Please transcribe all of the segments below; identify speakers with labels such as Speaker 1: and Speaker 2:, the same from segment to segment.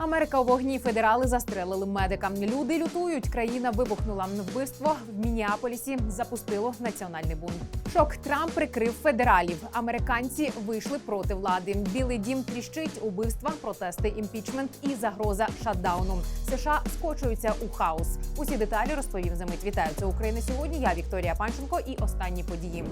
Speaker 1: Америка у вогні федерали застрелили медика. Люди лютують. Країна вибухнула. Вбивство в Мініаполісі запустило національний бунт. Шок Трамп прикрив федералів. Американці вийшли проти влади. Білий дім тріщить убивства, протести, імпічмент і загроза шатдауну. США скочуються у хаос. Усі деталі розповім за мить. Вітаю це Україна сьогодні. Я Вікторія Панченко і останні події.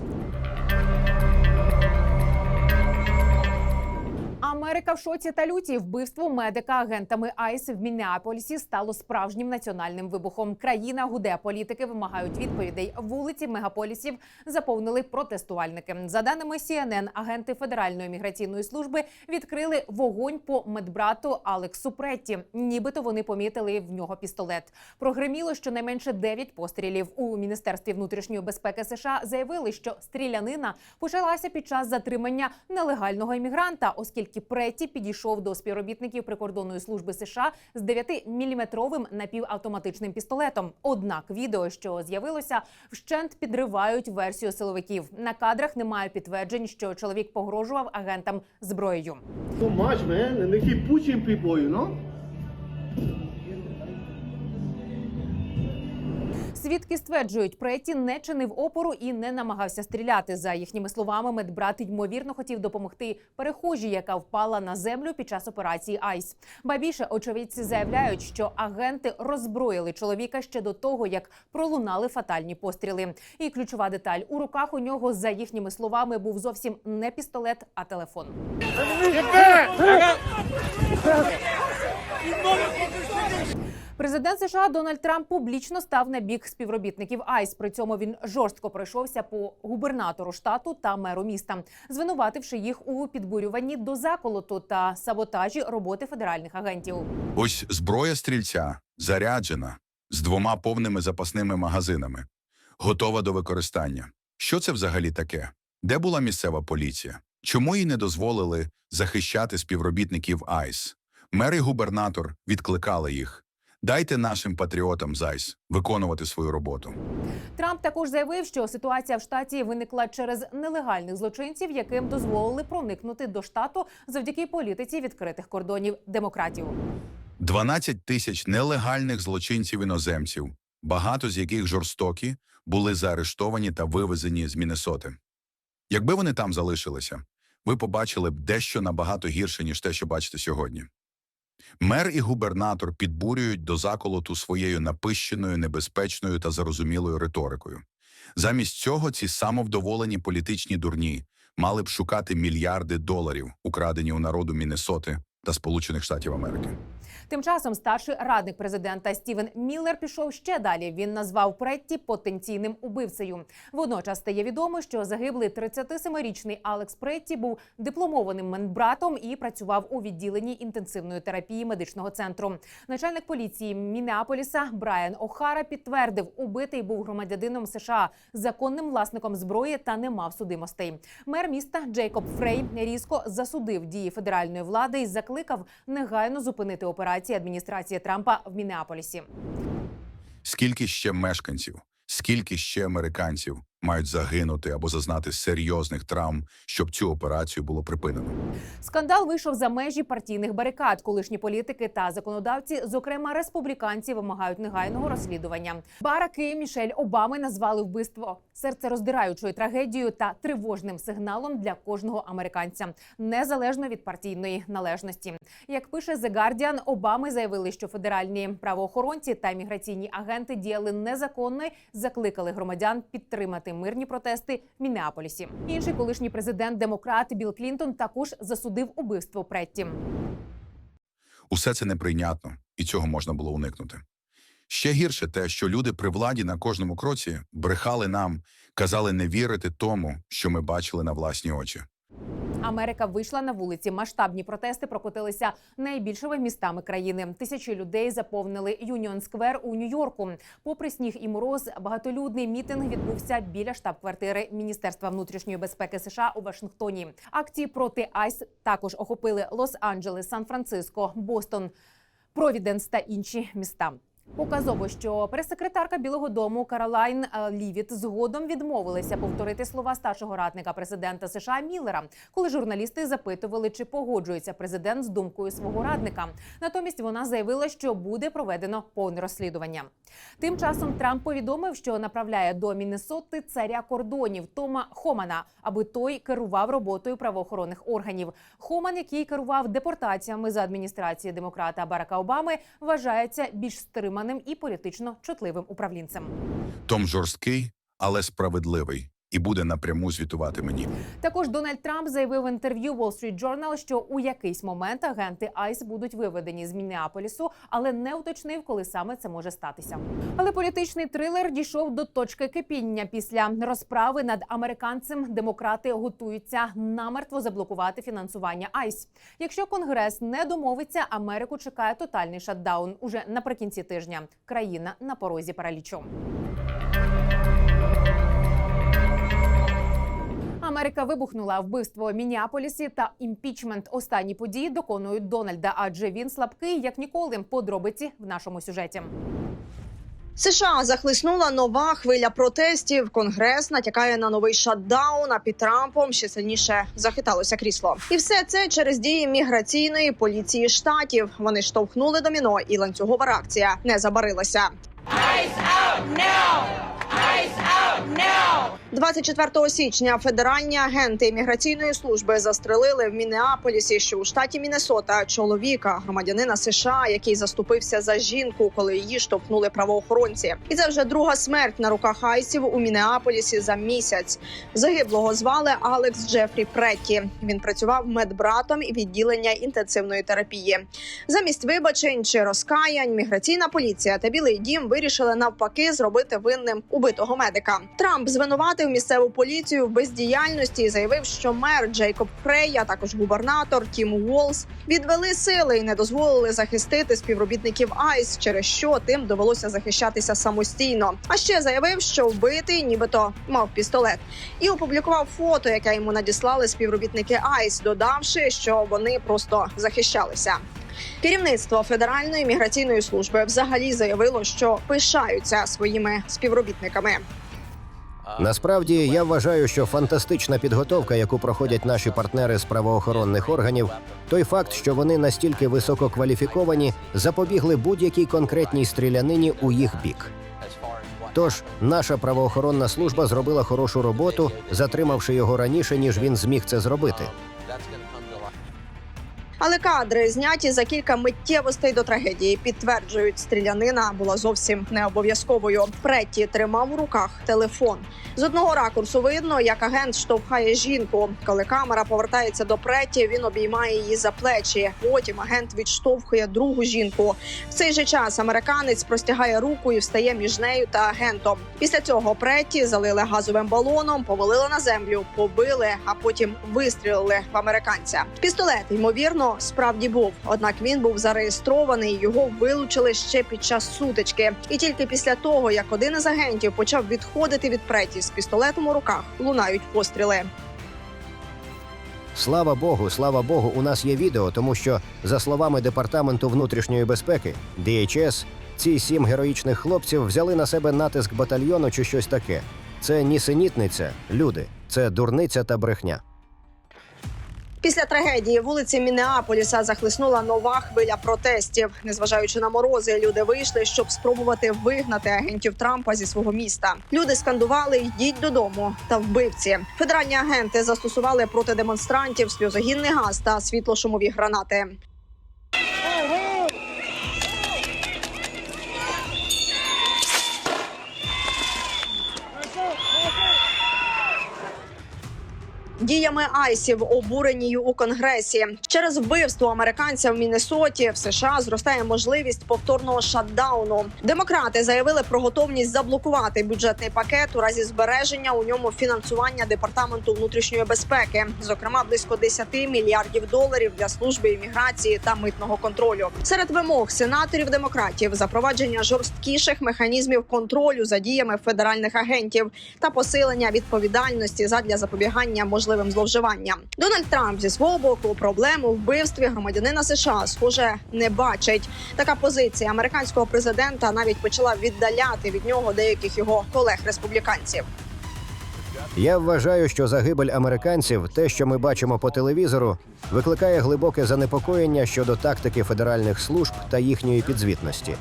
Speaker 1: Америка в шоці та люті вбивство медика агентами АЙС в Міннеаполісі стало справжнім національним вибухом. Країна гуде політики вимагають відповідей. Вулиці мегаполісів заповнили протестувальники. За даними CNN, агенти Федеральної міграційної служби відкрили вогонь по медбрату Алексу Претті. Нібито вони помітили в нього пістолет. Прогреміло щонайменше 9 пострілів. У міністерстві внутрішньої безпеки США заявили, що стрілянина почалася під час затримання нелегального іммігранта, оскільки Претті підійшов до співробітників прикордонної служби США з 9-міліметровим напівавтоматичним пістолетом. Однак відео, що з'явилося, вщент підривають версію силовиків. На кадрах немає підтверджень, що чоловік погрожував агентам зброєю.
Speaker 2: so much, man, and they keep.
Speaker 1: Свідки стверджують, Претті не чинив опору і не намагався стріляти. За їхніми словами, медбрат ймовірно хотів допомогти перехожій, яка впала на землю під час операції Айс. Ба більше очевидці заявляють, що агенти роззброїли чоловіка ще до того, як пролунали фатальні постріли. І ключова деталь у руках у нього, за їхніми словами, був зовсім не пістолет, а телефон. Президент США Дональд Трамп публічно став на бік співробітників АЙС. При цьому він жорстко пройшовся по губернатору штату та меру міста, звинувативши їх у підбурюванні до заколоту та саботажі роботи федеральних агентів.
Speaker 3: Ось зброя стрільця заряджена з двома повними запасними магазинами, готова до використання. Що це взагалі таке? Де була місцева поліція? Чому їй не дозволили захищати співробітників АЙС? Мер і губернатор відкликали їх. Дайте нашим патріотам ЗАЙС виконувати свою роботу.
Speaker 1: Трамп також заявив, що ситуація в штаті виникла через нелегальних злочинців, яким дозволили проникнути до штату завдяки політиці відкритих кордонів демократів.
Speaker 3: 12 тисяч нелегальних злочинців-іноземців, багато з яких жорстокі, були заарештовані та вивезені з Міннесоти. Якби вони там залишилися, ви побачили б дещо набагато гірше, ніж те, що бачите сьогодні. Мер і губернатор підбурюють до заколоту своєю напищеною, небезпечною та зарозумілою риторикою. Замість цього ці самовдоволені політичні дурні мали б шукати мільярди доларів, украдені у народу Міннесоти та Сполучених Штатів Америки.
Speaker 1: Тим часом старший радник президента Стівен Міллер пішов ще далі. Він назвав Претті потенційним убивцею. Водночас стає відомо, що загиблий 37-річний Алекс Претті був дипломованим медбратом і працював у відділенні інтенсивної терапії медичного центру. Начальник поліції Мінеаполіса Брайан Охара підтвердив, убитий був громадянином США, законним власником зброї та не мав судимостей. Мер міста Джейкоб Фрей різко засудив дії федеральної влади і закликав негайно зупинити операції адміністрації Трампа в Мінеаполісі.
Speaker 3: Скільки ще мешканців, скільки ще американців мають загинути або зазнати серйозних травм, щоб цю операцію було припинено?
Speaker 1: Скандал вийшов за межі партійних барикад. Колишні політики та законодавці, зокрема республіканці, вимагають негайного розслідування. Бараки Мішель Обами назвали вбивство серцероздираючою трагедією та тривожним сигналом для кожного американця, незалежно від партійної належності. Як пише The Guardian, Обами заявили, що федеральні правоохоронці та міграційні агенти діяли незаконно, закликали громадян підтримати мирні протести в Міннеаполісі. Інший колишній президент демократ Білл Клінтон також засудив убивство Претті.
Speaker 3: Усе це неприйнятно, і цього можна було уникнути. Ще гірше те, що люди при владі на кожному кроці брехали нам, казали не вірити тому, що ми бачили на власні очі.
Speaker 1: Америка вийшла на вулиці. Масштабні протести прокотилися найбільшими містами країни. Тисячі людей заповнили Юніон Сквер у Нью-Йорку. Попри сніг і мороз, багатолюдний мітинг відбувся біля штаб-квартири Міністерства внутрішньої безпеки США у Вашингтоні. Акції проти АЙС також охопили Лос-Анджелес, Сан-Франциско, Бостон, Провіденс та інші міста. Показово, що прес-секретарка Білого Дому Каролайн е, Лівіт згодом відмовилася повторити слова старшого радника президента США Міллера, коли журналісти запитували, чи погоджується президент з думкою свого радника. Натомість вона заявила, що буде проведено повне розслідування. Тим часом Трамп повідомив, що направляє до Міннесоти царя кордонів Тома Хомана, аби той керував роботою правоохоронних органів. Хоман, який керував депортаціями за адміністрації демократа Барака Обами, вважається більш стриманим і політично чутливим управлінцем.
Speaker 3: Том жорсткий, але справедливий, і буде напряму звітувати мені.
Speaker 1: Також Дональд Трамп заявив в інтерв'ю Wall Street Journal, що у якийсь момент агенти ICE будуть виведені з Міннеаполісу, але не уточнив, коли саме це може статися. Але політичний трилер дійшов до точки кипіння. Після розправи над американцем демократи готуються намертво заблокувати фінансування ICE. Якщо конгрес не домовиться, Америку чекає тотальний шатдаун уже наприкінці тижня. Країна на порозі паралічу. Америка вибухнула вбивство в Мініаполісі та імпічмент. Останні події доконують Дональда, адже він слабкий як ніколи. Подробиці в нашому сюжеті.
Speaker 4: США захлиснула нова хвиля протестів. Конгрес натякає на новий шатдаун. А під Трампом ще сильніше захиталося крісло. І все це через дії міграційної поліції штатів. Вони штовхнули доміно, і ланцюгова реакція не забарилася. 24 січня федеральні агенти імміграційної служби застрелили в Міннеаполісі, що у штаті Міннесота, чоловіка, громадянина США, який заступився за жінку, коли її штовхнули правоохоронці. І це вже друга смерть на руках айсів у Міннеаполісі за місяць. Загиблого звали Алекс Джефрі Претті. Він працював медбратом і відділення інтенсивної терапії. Замість вибачень чи розкаянь, міграційна поліція та Білий Дім вирішили навпаки зробити винним убитого медика. Трамп звинуватив місцеву поліцію в бездіяльності і заявив, що мер Джейкоб Крей, а також губернатор Тім Уолс відвели сили і не дозволили захистити співробітників АЙС, через що тим довелося захищатися самостійно. А ще заявив, що вбитий, нібито мав пістолет, і опублікував фото, яке йому надіслали співробітники АЙС, додавши, що вони просто захищалися. Керівництво Федеральної міграційної служби взагалі заявило, що пишаються своїми співробітниками.
Speaker 5: Насправді я вважаю, що фантастична підготовка, яку проходять наші партнери з правоохоронних органів, той факт, що вони настільки висококваліфіковані, запобігли будь-якій конкретній стрілянині у їх бік. Тож наша правоохоронна служба зробила хорошу роботу, затримавши його раніше, ніж він зміг це зробити.
Speaker 4: Але кадри, зняті за кілька миттєвостей до трагедії, підтверджують, стрілянина була зовсім не обов'язковою. Претті тримав у руках телефон. З одного ракурсу видно, як агент штовхає жінку. Коли камера повертається до Претті, він обіймає її за плечі. Потім агент відштовхує другу жінку. В цей же час американець простягає руку і встає між нею та агентом. Після цього Претті залили газовим балоном, повалили на землю, побили, а потім вистрілили в американця. Пістолет ймовірно справді був. Однак він був зареєстрований. Його вилучили ще під час сутички. І тільки після того, як один із агентів почав відходити від Претті з пістолетом у руках, лунають постріли.
Speaker 5: Слава Богу, слава Богу, у нас є відео, тому що, за словами департаменту внутрішньої безпеки, DHS, ці сім героїчних хлопців взяли на себе натиск батальйону чи щось таке. Це нісенітниця, люди, це дурниця та брехня.
Speaker 4: Після трагедії вулиці Мінеаполіса захлиснула нова хвиля протестів. Незважаючи на морози, люди вийшли, щоб спробувати вигнати агентів Трампа зі свого міста. Люди скандували «Йдіть додому» та вбивці. Федеральні агенти застосували проти демонстрантів сльозогінний газ та світлошумові гранати. Діями айсів обурені у конгресі через вбивство американця в Міннесоті в США зростає можливість повторного шатдауну. Демократи заявили про готовність заблокувати бюджетний пакет у разі збереження у ньому фінансування департаменту внутрішньої безпеки, зокрема близько 10 мільярдів доларів для служби імміграції та митного контролю. Серед вимог сенаторів демократів запровадження жорсткіших механізмів контролю за діями федеральних агентів та посилення відповідальності задля запобігання можливим можливим зловживанням. Дональд Трамп зі свого боку проблему вбивстві громадянина США схоже не бачить. Така позиція американського президента навіть почала віддаляти від нього деяких його колег-республіканців.
Speaker 5: Я вважаю, що загибель американців, те, що ми бачимо по телевізору, викликає глибоке занепокоєння щодо тактики федеральних служб та їхньої підзвітності.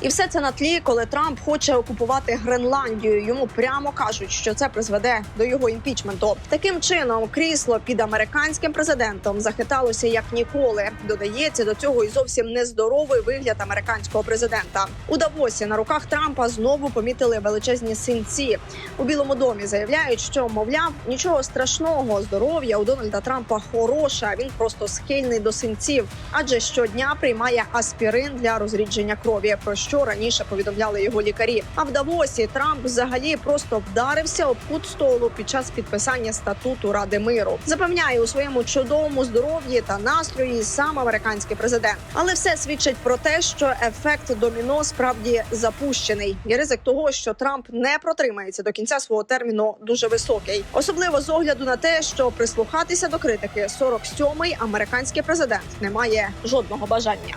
Speaker 4: І все це на тлі, коли Трамп хоче окупувати Гренландію. Йому прямо кажуть, що це призведе до його імпічменту. Таким чином, крісло під американським президентом захиталося як ніколи. Додається до цього і зовсім нездоровий вигляд американського президента. У Давосі на руках Трампа знову помітили величезні синці. У Білому домі заявляють, що мовляв нічого страшного, здоров'я у Дональда Трампа хороше. Він просто схильний до синців, адже щодня приймає аспірин для розрідження крові. Про що раніше повідомляли його лікарі. А в Давосі Трамп взагалі просто вдарився об кут столу під час підписання статуту Ради миру. Запевняє у своєму чудовому здоров'ї та настрої сам американський президент. Але все свідчить про те, що ефект доміно справді запущений. І ризик того, що Трамп не протримається до кінця свого терміну, дуже високий, особливо з огляду на те, що прислухатися до критики 47-й американський президент не має жодного бажання.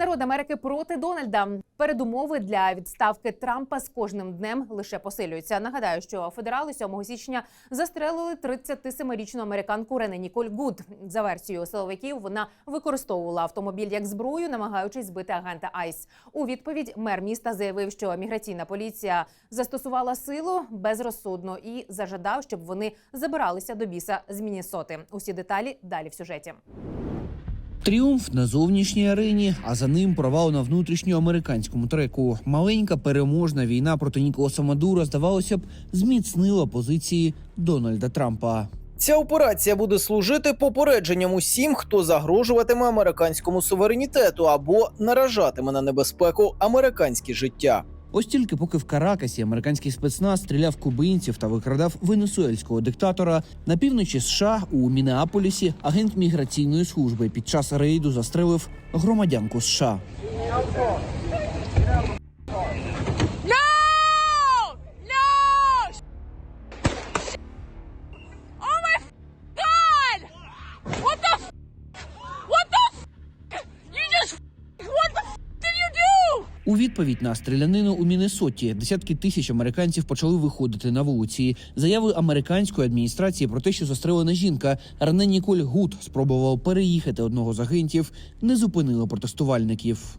Speaker 1: Народ Америки проти Дональда. Передумови для відставки Трампа з кожним днем лише посилюються. Нагадаю, що федерали 7 січня застрелили 37-річну американку Рене Ніколь Гуд. За версією силовиків, вона використовувала автомобіль як зброю, намагаючись збити агента Айс. У відповідь мер міста заявив, що міграційна поліція застосувала силу безрозсудно і зажадав, щоб вони забиралися до біса з Міннесоти. Усі деталі далі в сюжеті.
Speaker 6: Тріумф на зовнішній арені, а за ним провал на внутрішньоамериканському треку. Маленька переможна війна проти Ніколаса Мадура, здавалося б, зміцнила позиції Дональда Трампа.
Speaker 7: Ця операція буде служити попередженням усім, хто загрожуватиме американському суверенітету або наражатиме на небезпеку американське життя.
Speaker 6: Ось тільки поки в Каракасі американський спецназ стріляв кубинців та викрадав венесуельського диктатора на півночі США у Мінеаполісі агент міграційної служби під час рейду застрелив громадянку США. Відповідь на стрілянину у Міннесоті десятки тисяч американців почали виходити на вулиці. Заяви американської адміністрації про те, що застрелена жінка Рене Ніколь Гуд спробував переїхати одного з агентів, не зупинило протестувальників.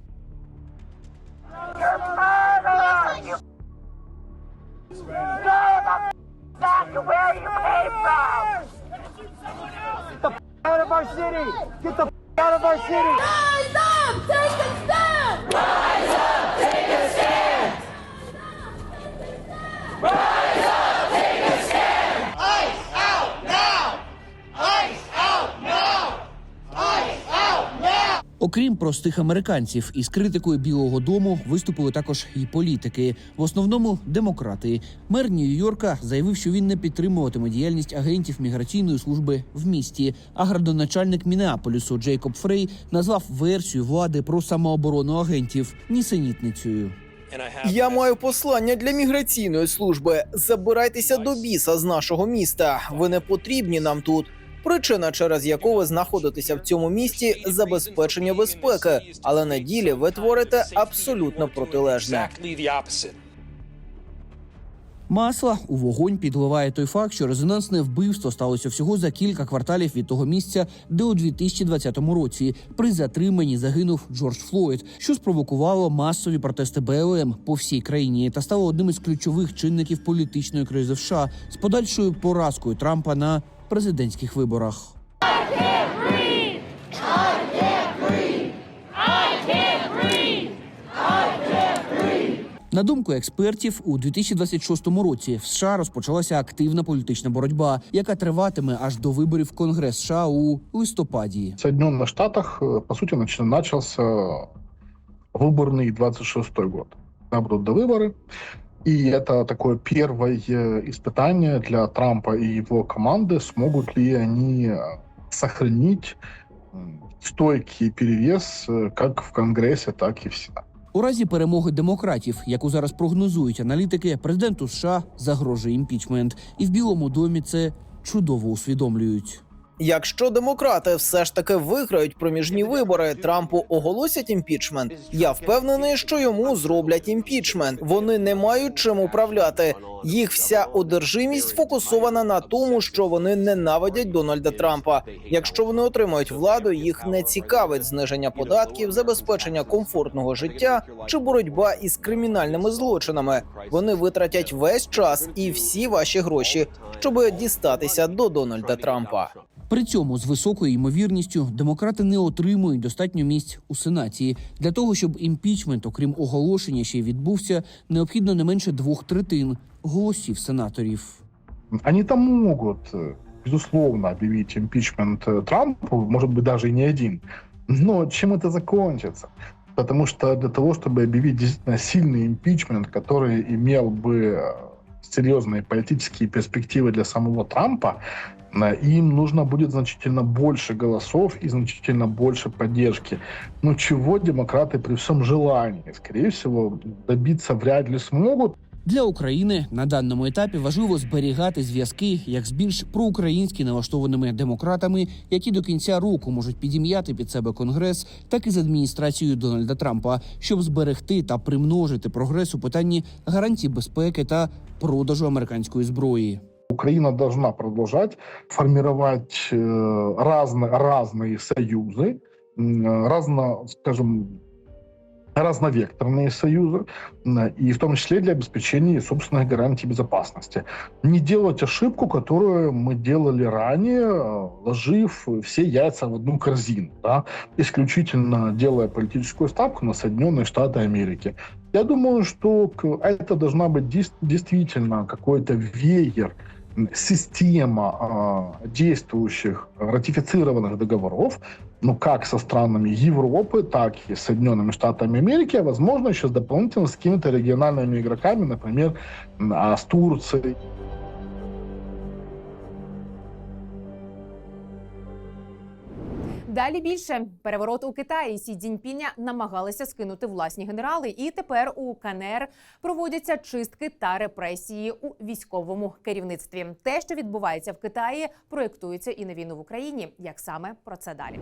Speaker 6: Окрім простих американців, із критикою Білого Дому виступили також і політики, в основному демократи. Мер Нью-Йорка заявив, що він не підтримуватиме діяльність агентів міграційної служби в місті. А градоначальник Мінеаполісу Джейкоб Фрей назвав версію влади про самооборону агентів нісенітницею.
Speaker 7: Я маю послання для міграційної служби. Забирайтеся до біса з нашого міста. Ви не потрібні нам тут. Причина, через яку ви знаходитеся в цьому місті, забезпечення безпеки, але на ділі ви творите абсолютно протилежне.
Speaker 6: Масла у вогонь підливає той факт, що резонансне вбивство сталося всього за кілька кварталів від того місця, де у 2020 році. При затриманні загинув Джордж Флойд, що спровокувало масові протести БЛМ по всій країні та стало одним із ключових чинників політичної кризи в США з подальшою поразкою Трампа на президентських виборах. На думку експертів, у 2026 році в США розпочалася активна політична боротьба, яка триватиме аж до виборів в Конгрес США у листопаді.
Speaker 8: В Соединенных Штатах, э, по сути, нач- начался выборный 26 год. Когда будут до выборы. И это такое первое испытание для Трампа и его команды, смогут ли они э, сохранить м, стойкий перевес э, как в Конгрессе, так и в Сенате.
Speaker 6: У разі перемоги демократів, яку зараз прогнозують аналітики, президенту США загрожує імпічмент, і в Білому домі це чудово усвідомлюють.
Speaker 7: Якщо демократи все ж таки виграють проміжні вибори, Трампу оголосять імпічмент. Я впевнений, що йому зроблять імпічмент. Вони не мають чим управляти. Їх вся одержимість фокусована на тому, що вони ненавидять Дональда Трампа. Якщо вони отримають владу, їх не цікавить зниження податків, забезпечення комфортного життя чи боротьба із кримінальними злочинами. Вони витратять весь час і всі ваші гроші, щоб дістатися до Дональда Трампа.
Speaker 6: При цьому з високою ймовірністю демократи не отримують достатньо місць у сенаті. Для того щоб імпічмент, окрім оголошення, ще й відбувся, необхідно не менше двох третин голосів сенаторів.
Speaker 8: Они там могут, э, безусловно, объявить импичмент э, Трампу, может быть, даже и не один. Но чем это закончится? Потому что для того, чтобы объявить действительно сильный импичмент, который имел бы э, серьезные политические перспективы для самого Трампа, э, им нужно будет значительно больше голосов и значительно больше поддержки. Но чего демократы при всем желании, скорее всего, добиться вряд ли смогут.
Speaker 6: Для України на даному етапі важливо зберігати зв'язки як з більш проукраїнськи налаштованими демократами, які до кінця року можуть підім'яти під себе конгрес, так і з адміністрацією Дональда Трампа, щоб зберегти та примножити прогрес у питанні гарантій безпеки та продажу американської зброї.
Speaker 8: Украина должна продолжать формировать э, разно, разные союзы, разно, скажем, разновекторные союзы, и в том числе для обеспечения собственных гарантий безопасности. Не делать ошибку, которую мы делали ранее, ложив все яйца в одну корзину, да, исключительно делая политическую ставку на Соединенные Штаты Америки. Я думаю, что к- это должна быть действительно какой-то веер, система а, действующих ратифицированных договоров, ну как со странами Европы, так и Соединенными Штатами Америки, а возможно еще с дополнительно с какими-то региональными игроками, например, а, с Турцией.
Speaker 1: Далі більше переворот у Китаї Сі Цзіньпіня намагалися скинути власні генерали, і тепер у КНР проводяться чистки та репресії у військовому керівництві. Те, що відбувається в Китаї, проєктується і на війну в Україні. Як саме про це далі?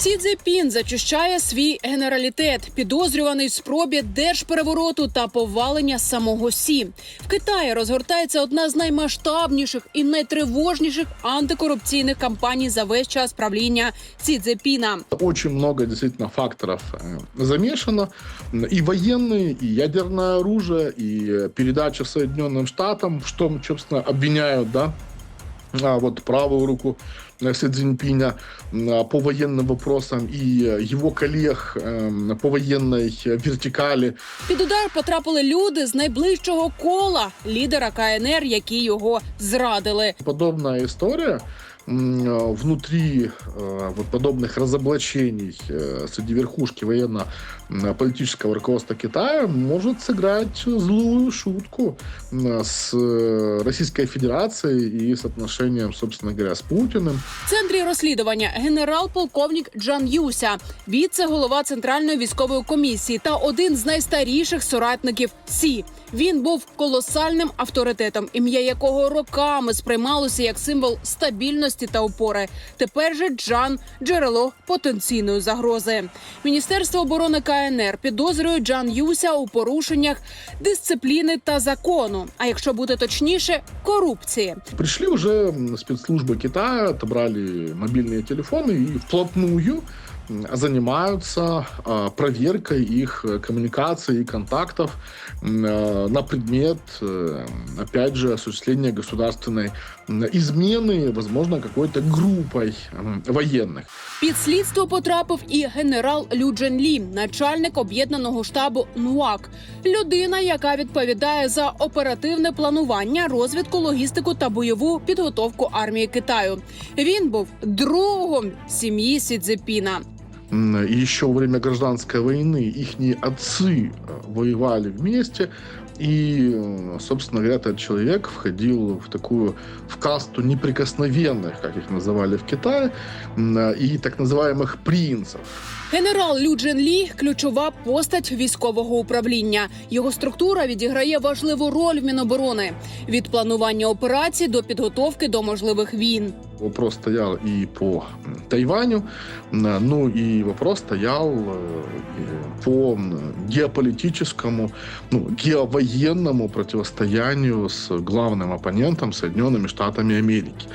Speaker 9: Сі Цзепін зачищає свій генералітет, підозрюваний в спробі держперевороту та повалення самого Сі. В Китаї розгортається одна з наймасштабніших і найтривожніших антикорупційних кампаній за весь час правління Сі Цзепіна.
Speaker 8: Очень много действительно факторов э, замешано. И военные, и ядерное оружие, и э, передача Соединенным Штатам, в что, собственно, обвиняют, да, а, вот правую руку э, Си Цзиньпиня м, по военным вопросам и э, его коллег э, по военной э, вертикали.
Speaker 9: Під удар потрапили люди з найближчого кола лідера КНР, які його зрадили.
Speaker 8: Подобная история м, э, внутри э, вот подобных разоблачений э, среди верхушки военно-политического руководства Китая может сыграть злую шутку м, с э, Российской Федерацией и с отношением, собственно говоря, с Путиным.
Speaker 9: В центрі розслідування генерал-полковник Джан Юся, віце-голова центральної військової комісії та один з найстаріших соратників Сі. Він був колосальним авторитетом, ім'я якого роками сприймалося як символ стабільності та опори. Тепер же Джан джерело потенційної загрози. Міністерство оборони КНР підозрює Джан Юся у порушеннях дисципліни та закону. А якщо бути точніше, корупції.
Speaker 8: Пришли уже м, спецслужбы Китая, отобрали мобильные телефоны и вплотную м, занимаются а, проверкой их э, коммуникаций и контактов м, э, на предмет, э, опять же, осуществления государственной м, измены, возможно, какой-то группой м, военных.
Speaker 9: Під слідство потрапив і генерал Лю Джен Лі, начальник об'єднаного штабу НУАК, людина, яка відповідає за оперативне планування, розвідку, логістику та бойову підготовку армії Китаю. Він був другом сім'ї Сі Цзепіна.
Speaker 8: М, и Еще во время гражданской войны их отцы э, воевали вместе. И, э, собственно говоря, этот человек входил в такую, в касту неприкосновенных, как их называли в Китае, и так называемых принцев.
Speaker 9: Генерал Лю Джен Лі – ключова постать військового управління. Його структура відіграє важливу роль в Міноборони від планування операцій до підготовки до можливих війн.
Speaker 8: Вопрос стоял и по м, Тайваню, м, ну и вопрос стоял э, и по м, геополитическому, ну, геовоенному противостоянию с главным оппонентом Соединенными Штатами Америки.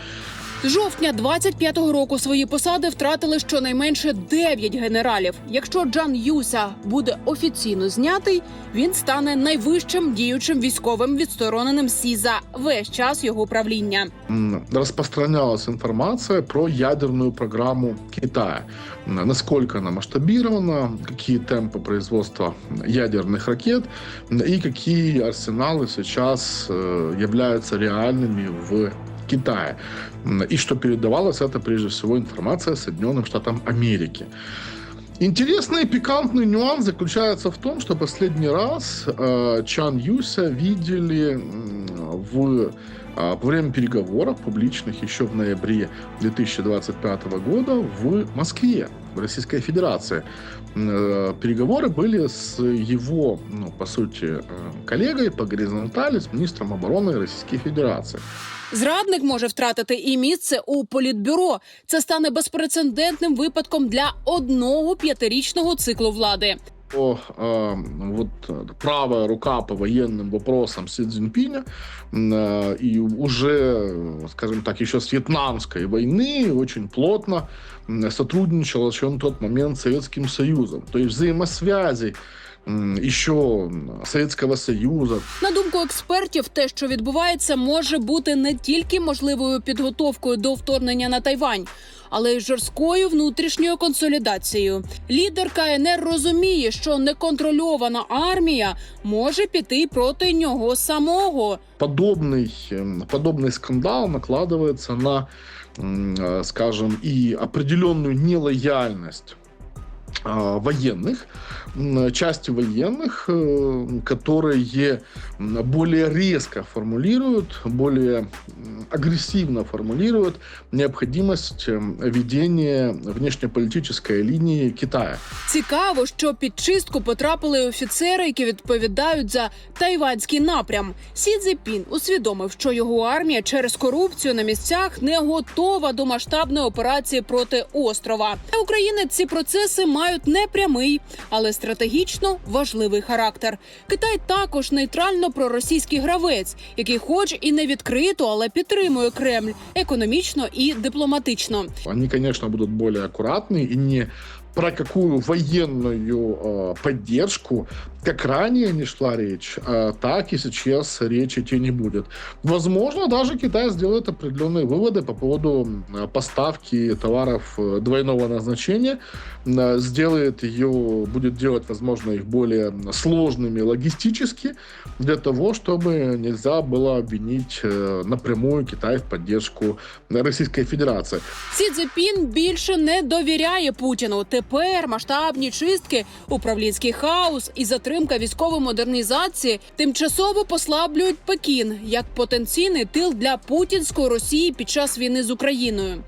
Speaker 9: З жовтня 25-го року свої посади втратили щонайменше 9 генералів. Якщо Джан Юся буде офіційно знятий, він стане найвищим діючим військовим відстороненим СІ за весь час його правління.
Speaker 8: м, распространялась информация про ядерную программу Китая. М, Насколько она масштабирована, какие темпы производства ядерных ракет м, и какие арсеналы сейчас э, являются реальными в Китае. М, И что передавалось, это прежде всего информация Соединенным Штатам Америки. Интересный пикантный нюанс заключается в том, что последний раз э, Чан Юся видели в а, во время переговоров публичных еще в ноябре 2025 года в Москве, в Российской Федерации. Э, Переговоры были с его, ну, по сути, э, коллегой по горизонтали, с министром обороны Российской Федерации.
Speaker 9: Зрадник може втратити і місце у політбюро. Це стане безпрецедентним випадком для одного п'ятирічного циклу влади.
Speaker 8: О, э, вот э, правая рука по военным вопросам Си Цзиньпиня м, э, и уже, э, скажем так, еще с вьетнамской войны очень плотно м, сотрудничал еще на тот момент с Советским Союзом. То есть взаимосвязи м, еще м, Советского Союза,
Speaker 9: На думку експертів, те, що відбувається, може бути не тільки можливою підготовкою до вторгнення на Тайвань, але й жорсткою внутрішньою консолідацією. Лідер КНР розуміє, що неконтрольована армія може піти проти нього самого.
Speaker 8: подобный, эм, подобный скандал накладывается на, м, э, скажем, и определенную нелояльность а, военных, м, части военных, э, которые м, более резко формулируют, более м, агрессивно формулируют необходимость м, ведения внешнеполитической линии Китая.
Speaker 9: Цікаво, що під чистку потрапили офіцери, які відповідають за тайванський напрям. Сі Цзіпін усвідомив, що його армія через корупцію на місцях не готова до масштабної операції проти острова. Для України ці процеси мають не прямий, але стратегічно важливий характер. Китай також нейтрально проросійський гравець, який, хоч і не відкрито, але підтримує Кремль економічно і дипломатично.
Speaker 8: Вони, звісно, будуть більш акуратні і не про какую военную э, поддержку, как ранее не шла речь, э, так и сейчас речи идти не будет. Возможно, даже Китай сделает определенные выводы по поводу м, поставки товаров э, двойного назначения, э, сделает ее, будет делать, возможно, их более сложными логистически, для того, чтобы нельзя было обвинить э, напрямую Китай в поддержку Российской Федерации.
Speaker 9: Сі Цзепін більше не довіряє Путіну. Тепер масштабні чистки, управлінський хаос і затримка військової модернізації тимчасово послаблюють Пекін як потенційний тил для путінської Росії під час війни з Україною.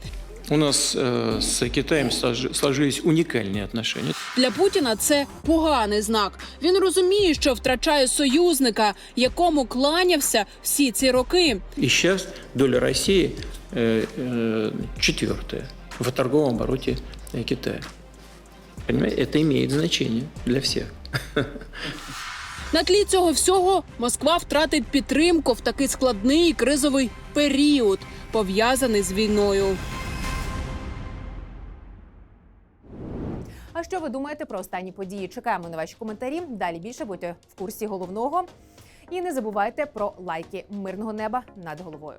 Speaker 10: У нас э, с Китаем сложи- сложились уникальные отношения.
Speaker 9: Для Путіна це поганий знак. Він розуміє, що втрачає союзника, якому кланявся всі ці роки.
Speaker 10: И сейчас доля России э, э, четвертая в торговом обороте э, Китая. Понимаете, это имеет значение для всех.
Speaker 9: На тлі цього всього Москва втратить підтримку в такий складний і кризовий період, пов'язаний з війною.
Speaker 1: А що ви думаєте про останні події? Чекаємо на ваші коментарі. Далі більше будьте в курсі головного. І не забувайте про лайки мирного неба над головою.